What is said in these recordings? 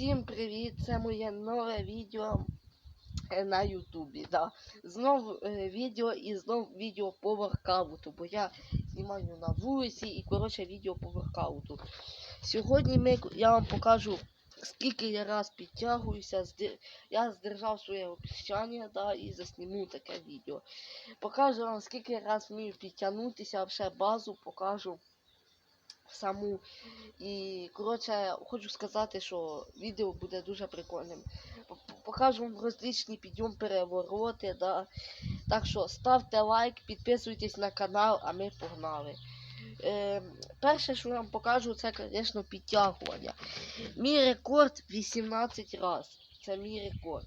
Всім привіт! Це моє нове відео е, на Ютубі. Да. Знов е, відео і знов відео по воркауту, бо я знімаю на вулиці і коротше відео по воркауту. Сьогодні ми, я вам покажу, скільки я раз підтягуюся. Я здержав своє обіцяння да, і засніму таке відео. Покажу вам, скільки раз вмію підтягнутися, ще базу покажу саму. І коротше, хочу сказати, що відео буде дуже прикольним. Покажу вам розличні підйом перевороти. Да. Так що ставте лайк, підписуйтесь на канал, а ми погнали. Е, перше, що я вам покажу, це, звісно, підтягування. Мій рекорд 18 разів. Це мій рекорд.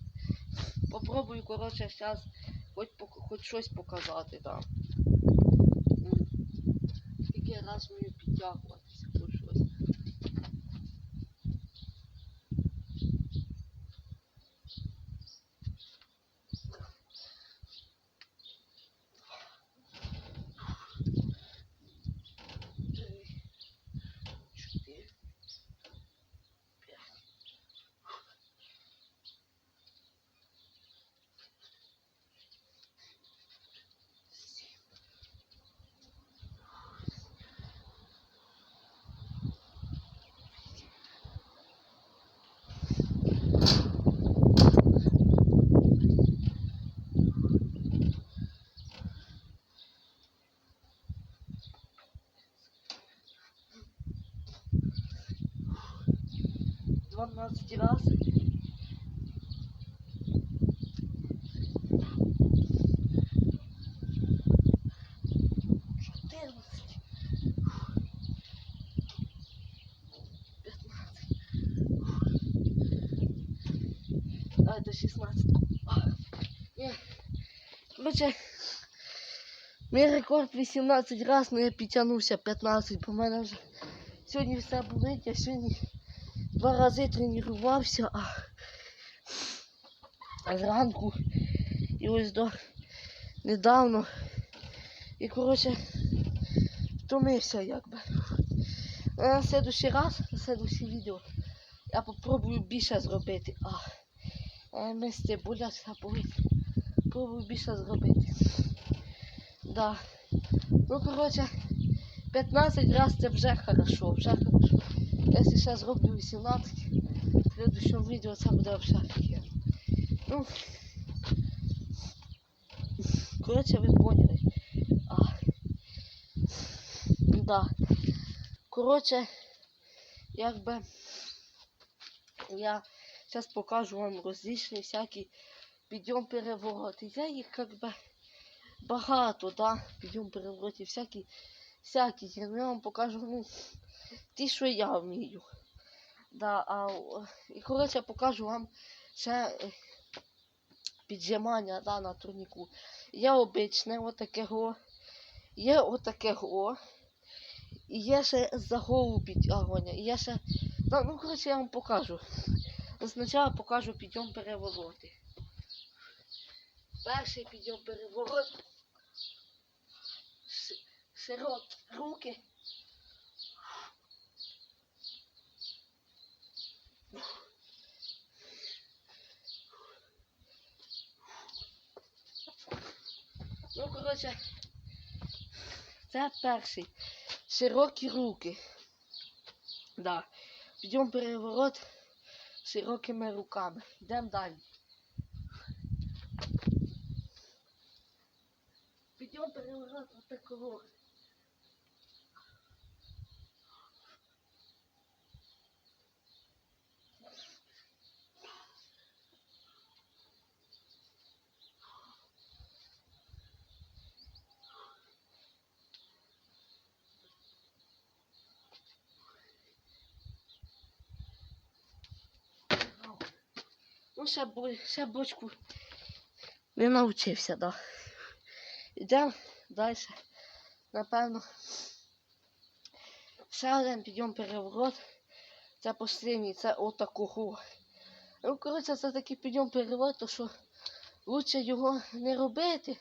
Попробую, коротше, зараз хоч, хоч щось показати. Да. Скільки раз вмію підтягуватися, хоч щось. 14 раз. А, это 16. Нет. Короче, мой рекорд 18 раз, но я підтягнувся 15, по мене сегодня сьогодні все болить, я сьогодні... два рази тренувався, а, зранку і ось до недавно. І коротше втомився якби. А на следующий раз, на следующий відео, я попробую більше зробити. А, місце болять, а болить. Пробую більше зробити. Да. Ну, коротше, 15 разів це вже хорошо, вже хорошо. Якщо ще зроблю 18, в відео це буде взагалі офігенно. Ну, коротше, ви поняли. А, да. Коротше, якби я зараз покажу вам розличні всякі підйом перевороти. Я їх как би багато, да, підйом перевороти, всякі, всякі. Я вам покажу, ну, ті, що я вмію. Да, а, і коротше покажу вам ще е, піджимання да, на турніку. Є обичне отакого, є отакого, і є ще за голову підтягування, і є ще. Да, ну, коротше, я вам покажу. Спочатку покажу підйом перевороти. Перший підйом переворот. Ш- Широкі руки. Коротше, це перший. Широкі руки. Да. Підемо переворот широкими руками. Йдемо далі. Підемо переворот отакого. Ну, ще, бо- ще бочку не навчився, да. Йдемо далі. Напевно. Ще один підйом переворот. Це останній, це отакого. Ну, коротше, це такий підйом переворот, то що лучше його не робити.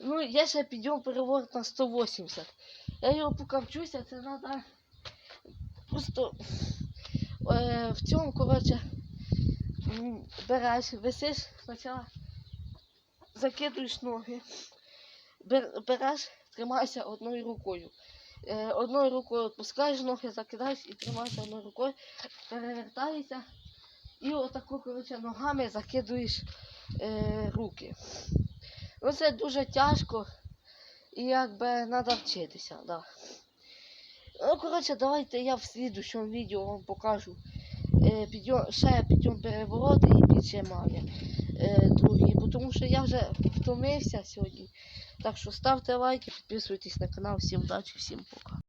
Ну, є ще підйом переворот на 180. Я його поки вчуся, це треба просто Е, в цьому, коротше, береш, висиш спочатку, закидуєш ноги, береш, тримайся одною рукою. Е, одною рукою відпускаєш ноги, закидаєш і тримаєшся одною рукою, перевертаєшся і отако, коротше, ногами закидуєш е, руки. Ну, це дуже тяжко і якби треба вчитися, да. Ну, коротше, давайте я в слідущому відео вам покажу підйом, ще підйом перевороти і піджимання е, другі, бо тому що я вже втомився сьогодні. Так що ставте лайки, підписуйтесь на канал. Всім удачі, всім пока.